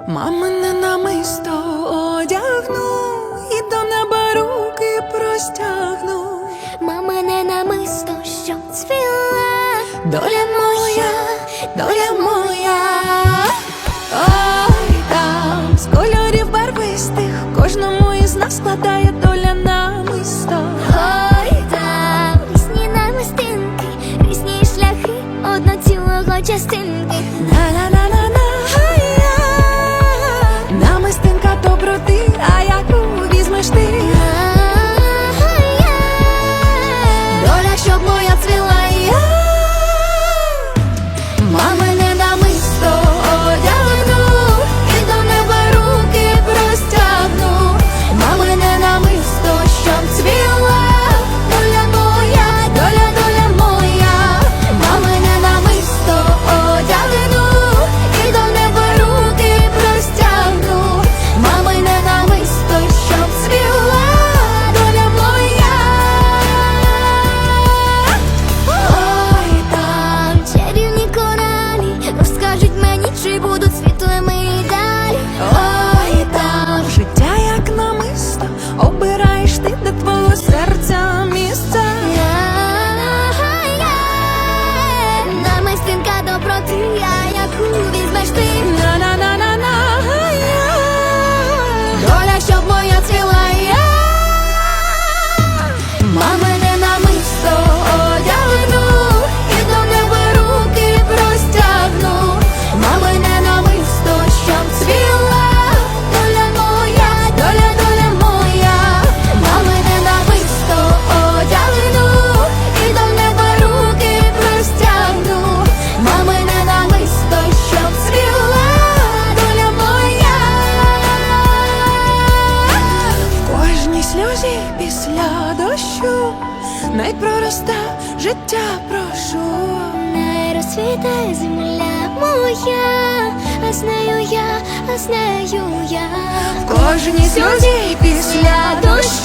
Мамине намисто одягну і до неба руки простягну. Мамине намисто, що цвіла, Доля моя, доля моя. Ой, там з кольорів барвистих кожному із нас складає доля намисто. ой там різні намистинки, різні шляхи одноцілого частинки. На-на-на-на-на, доброти, а яку візьмеш ти? Кожній після дощу най проросте життя прошу. Не розцвіте земля моя, а з нею я, а з нею я. В кожній сльозі після дощу